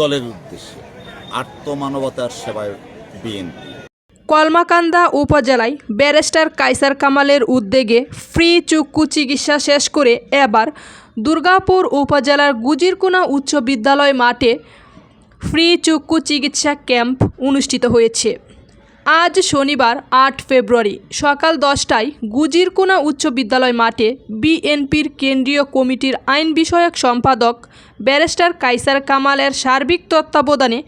দলের উদ্দেশ্যে আত্মমানবতার সেবায় বিএনপি। কলমাকান্দা উপজেলায় ব্যারিস্টার কাইসার কামালের উদ্যোগে ফ্রি চুক্কু চিকিৎসা শেষ করে এবার দুর্গাপুর উপজেলার গুজিরকুনা উচ্চ বিদ্যালয় মাঠে ফ্রি চুক্কু চিকিৎসা ক্যাম্প অনুষ্ঠিত হয়েছে। আজ শনিবার, আট ফেব্রুয়ারি, সকাল দশটায় গুজিরকোনা উচ্চ বিদ্যালয় মাঠে বিএনপির কেন্দ্রীয় কমিটির আইন বিষয়ক সম্পাদক ব্যারিস্টার কাইসার কামালের সার্বিক তত্ত্বাবধানে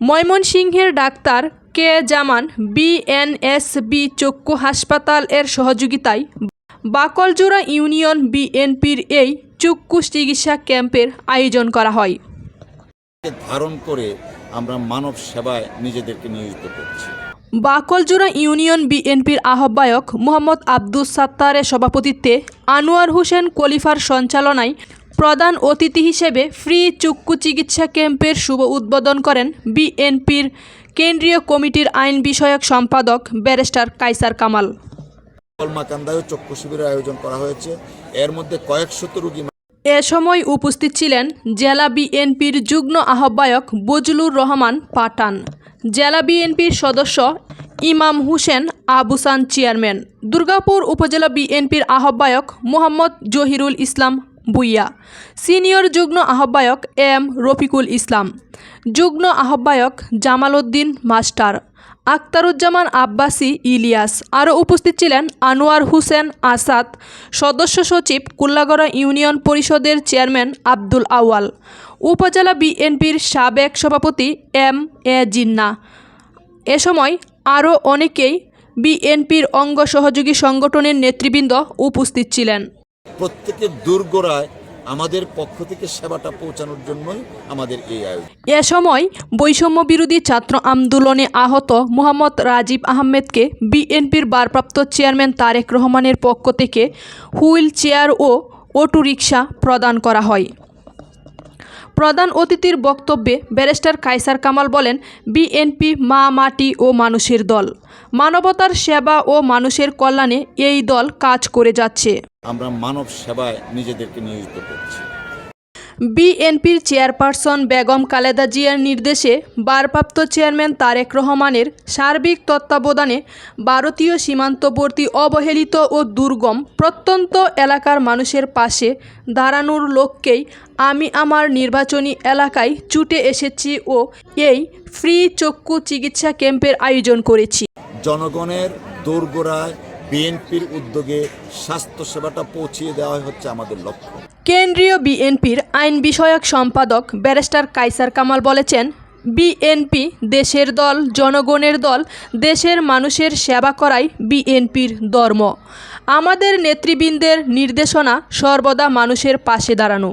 ময়মনসিংহের ডাক্তার কে জামান বিএনএসবি চক্ষু হাসপাতাল এর সহযোগিতায় বাকলজোড়া ইউনিয়ন বিএনপির এই চক্ষু চিকিৎসা ক্যাম্পের আয়োজন করা হয়। ধারণ করে আমরা মানব সেবায় নিজেদেরকে নিয়োজিত করছি। বাকলজোড়া ইউনিয়ন বিএনপির আহ্বায়ক মোহাম্মদ আব্দুস সাত্তারের সভাপতিত্বে আনোয়ার হোসেন কলিফার সঞ্চালনায় প্রধান অতিথি হিসেবে ফ্রি চক্ষু চিকিৎসা ক্যাম্পের শুভ উদ্বোধন করেন বিএনপির কেন্দ্রীয় কমিটির আইন বিষয়ক সম্পাদক ব্যারিস্টার কাইসার কামাল। কলমাকান্দায়ও চক্ষু শিবিরের আয়োজন করা হয়েছে। এর মধ্যে কয়েকশত রোগী এ সময় উপস্থিত ছিলেন জেলা বিএনপির যুগ্ম আহ্বায়ক বজলুর রহমান পাঠান। জেলা বিএনপির সদস্য ইমাম হুসেন আবুসান চেয়ারম্যান। দুর্গাপুর উপজেলা বিএনপির আহ্বায়ক মোহাম্মদ জহিরুল ইসলাম বুইয়া সিনিয়র যুগ্ম আহ্বায়ক এম রফিকুল ইসলাম। যুগ্ম আহ্বায়ক জামাল উদ্দিন মাস্টার। আখতারুজ্জামান আব্বাসী ইলিয়াস। আরও উপস্থিত ছিলেন আনোয়ার হোসেন আসাদ, সদস্য সচিব কুল্লাগড়া ইউনিয়ন পরিষদের চেয়ারম্যান আব্দুল আওয়াল উপজেলা বিএনপির সাবেক সভাপতি এম এ জিন্না। এ সময় আরও অনেকেই বিএনপির অঙ্গ সহযোগী সংগঠনের নেতৃবৃন্দ উপস্থিত ছিলেন। প্রত্যেকের দুর্গরায় আমাদের পক্ষ থেকে সেবাটা পৌঁছানোর জন্যই আমাদের এই আয়োজন। এ সময় বৈষম্য বিরোধী ছাত্র আন্দোলনে আহত মোহাম্মদ রাজীব আহমেদকে বিএনপির ভারপ্রাপ্ত চেয়ারম্যান তারেক রহমানের পক্ষ থেকে হুইল চেয়ার ও অটোরিকশা প্রদান করা হয়। প্রধান অতিথির বক্তব্যে ব্যারিস্টার কাইসার কামাল বলেন, বিএনপি, মা মাটি ও মানুষের দল। মানবতার সেবা ও মানুষের কল্যাণে এই দল কাজ করে যাচ্ছে। আমরা মানব সেবায় নিজেদেরকে নিয়োজিত করছি। বিএনপির চেয়ারপারসন বেগম খালেদা জিয়ার নির্দেশে ভারপ্রাপ্ত চেয়ারম্যান তারেক রহমানের সার্বিক তত্ত্বাবধানে ভারতীয় সীমান্তবর্তী অবহেলিত ও দুর্গম প্রত্যন্ত এলাকার মানুষের পাশে দাঁড়ানোর লক্ষ্যেই আমি আমার নির্বাচনী এলাকায় ছুটে এসেছি ও এই ফ্রি চক্ষু চিকিৎসা ক্যাম্পের আয়োজন করেছি। জনগণের দোরগোড়ায় বিএনপির উদ্যোগে স্বাস্থ্য সেবাটা পৌঁছিয়ে দেওয়া হচ্ছে আমাদের লক্ষ্য। কেন্দ্রীয় বিএনপির আইন বিষয়ক সম্পাদক ব্যারিস্টার কাইসার কামাল বলেছেন, বিএনপি দেশের দল, জনগণের দল, দেশের মানুষের সেবা করাই বিএনপির ধর্ম। আমাদের নেতৃবৃন্দের নির্দেশনা সর্বদা মানুষের পাশে দাঁড়ানো।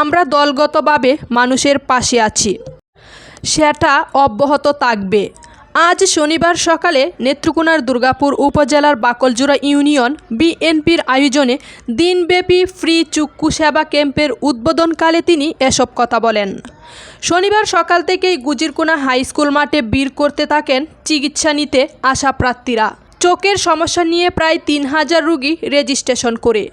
আমরা দলগতভাবে মানুষের পাশে আছি। সেটা অব্যাহত থাকবে। আজ শনিবার সকালে নেত্রকোনার দুর্গাপুর উপজেলার বাকলজোড়া ইউনিয়ন বিএনপির আয়োজনে দিনব্যাপী ফ্রি চক্ষু সেবা ক্যাম্পের উদ্বোধনকালে তিনি এসব কথা বলেন। শনিবার সকাল থেকেই গুজিরকোনা হাই স্কুল মাঠে বীর করতে থাকেন চিকিৎসা নিতে আসা প্রার্থীরা। চোখের সমস্যা নিয়ে প্রায় তিন হাজার রুগী রেজিস্ট্রেশন করে।